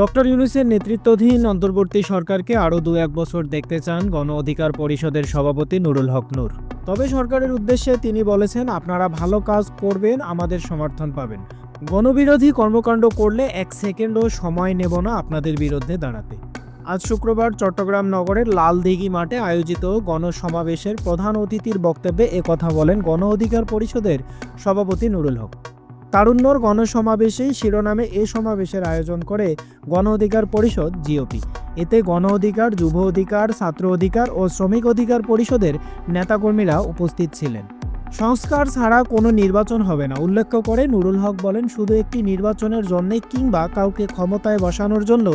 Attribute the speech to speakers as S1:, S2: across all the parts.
S1: Doctor ইউনুসের নেতৃত্বাধীন অন্তর্বর্তী সরকারকে আরও দু এক বছর দেখতে চান গণ অধিকার পরিষদের সভাপতি নুরুল হক নূর। তবে সরকারের উদ্দেশ্যে তিনি বলেছেন, আপনারা ভালো কাজ করবেন, আমাদের সমর্থন পাবেন। গণবিরোধী কর্মকাণ্ড করলে এক সেকেন্ডও সময় নেব না আপনাদের বিরুদ্ধে দাঁড়াতে। আজ শুক্রবার চট্টগ্রাম নগরের লালদিঘি মাঠে আয়োজিত গণসমাবেশের প্রধান অতিথির বক্তব্যে একথা বলেন গণ অধিকার পরিষদের সভাপতি নুরুল হক। তারুণ্যর গণসমাবেশেই শিরোনামে এ সমাবেশের আয়োজন করে গণ অধিকার পরিষদ, জিওপি। এতে গণ অধিকার, যুব অধিকার, ছাত্র অধিকার ও শ্রমিক অধিকার পরিষদের নেতাকর্মীরা উপস্থিত ছিলেন। সংস্কার ছাড়া কোনো নির্বাচন হবে না, উল্লেখ করে নুরুল হক বলেন, শুধু একটি নির্বাচনের জন্যে কিংবা কাউকে ক্ষমতায় বসানোর জন্য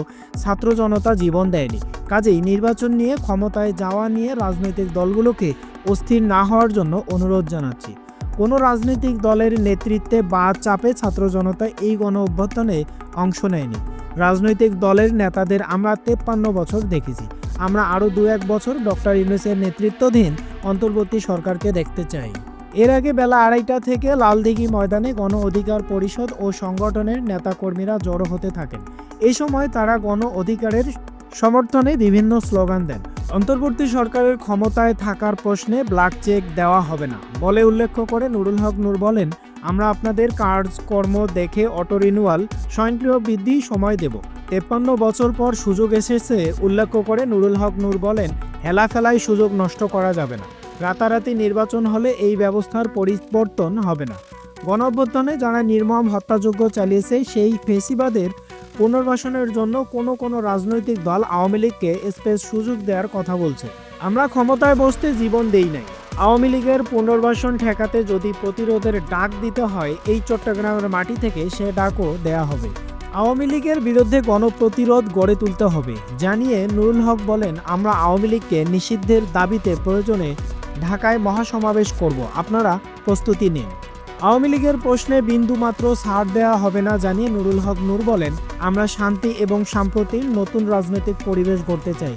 S1: ছাত্র জনতা জীবন দেয়নি। কাজেই নির্বাচন নিয়ে, ক্ষমতায় যাওয়া নিয়ে রাজনৈতিক দলগুলোকে অস্থির না হওয়ার জন্য অনুরোধ জানাচ্ছি। কোনো রাজনৈতিক দলের নেতৃত্বে বা চাপে ছাত্র জনতা এই গণ অভ্যর্থনে অংশ নেয়নি। রাজনৈতিক দলের নেতাদের আমরা তেপ্পান্ন বছর দেখেছি। আমরা আরও দু এক বছর ডক্টর ইউনুসের নেতৃত্বাধীন অন্তর্বর্তী সরকারকে দেখতে চাই। এর আগে বেলা আড়াইটা থেকে লালদিঘি ময়দানে গণ অধিকার পরিষদ ও সংগঠনের নেতাকর্মীরা জড়ো হতে থাকেন। এই সময় তারা গণ অধিকারের সমর্থনে বিভিন্ন স্লোগান দেন। অন্তর্বর্তী সরকারের ক্ষমতায় থাকার প্রশ্নে ব্ল্যাক চেক দেওয়া হবে না, বলে উল্লেখ করে নুরুল হক নূর বলেন, আমরা আপনাদের কাজকর্ম দেখে অটো রিনিউয়াল স্বয়ংক্রিয় বৃদ্ধি সময় দেব। তেপ্পান্ন বছর পর সুযোগ এসেছে, উল্লেখ করে নুরুল হক নূর বলেন হেলাফেলায় সুযোগ নষ্ট করা যাবে না। রাতারাতি নির্বাচন হলে এই ব্যবস্থার পরিবর্তন হবে না। গণঅভ্যুত্থানে যারা নির্মম হত্যাযজ্ঞ চালিয়েছে, সেই ফেসিবাদের পুনর্বাসনের জন্য কোনো কোনো রাজনৈতিক দল আওয়ামী লীগকে স্পেস সুযোগ দেওয়ার কথা বলছে। আমরা ক্ষমতায় বসতে জীবন দেই নাই। আওয়ামী লীগের পুনর্বাসন ঠেকাতে যদি প্রতিরোধের ডাক দিতে হয়, এই চট্টগ্রামের মাটি থেকে সে ডাকও দেয়া হবে। আওয়ামী লীগের বিরুদ্ধে গণপ্রতিরোধ গড়ে তুলতে হবে, জানিয়ে নুরুল হক বলেন, আমরা আওয়ামী লীগকে নিষিদ্ধের দাবিতে প্রয়োজনে ঢাকায় মহাসমাবেশ করব। আপনারা প্রস্তুতি নিন। আওয়ামী লীগের প্রশ্নে বিন্দুমাত্র ছাড় দেওয়া হবে না জানিয়ে নুরুল হক নূর বলেন, আমরা শান্তি এবং সাম্প্রতিক নতুন রাজনৈতিক পরিবেশ গড়তে চাই।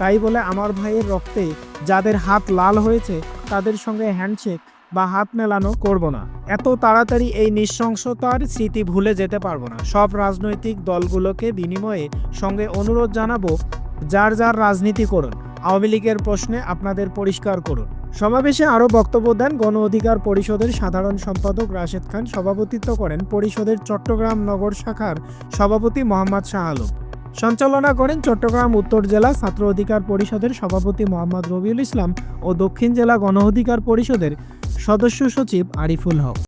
S1: তাই বলে আমার ভাইয়ের রক্তে যাদের হাত লাল হয়েছে, তাদের সঙ্গে হ্যান্ডশেক বা হাত মেলানো করব না। এত তাড়াতাড়ি এই নৃশংসতার স্মৃতি ভুলে যেতে পারব না। সব রাজনৈতিক দলগুলোকে বিনিময়ে সঙ্গে অনুরোধ জানাব, যার যার রাজনীতি করুন। আওয়ামী লীগের প্রশ্নে আপনাদের পরিষ্কার করুন। সমাবেশে আরও বক্তব্য দেন গণ অধিকার পরিষদের সাধারণ সম্পাদক রাশেদ খান। সভাপতিত্ব করেন পরিষদের চট্টগ্রাম নগর শাখার সভাপতি মোহাম্মদ শাহ আলম। সঞ্চালনা করেন চট্টগ্রাম উত্তর জেলা ছাত্র অধিকার পরিষদের সভাপতি মোহাম্মদ রবিউল ইসলাম ও দক্ষিণ জেলা গণ অধিকার পরিষদের সদস্য সচিব আরিফুল হক।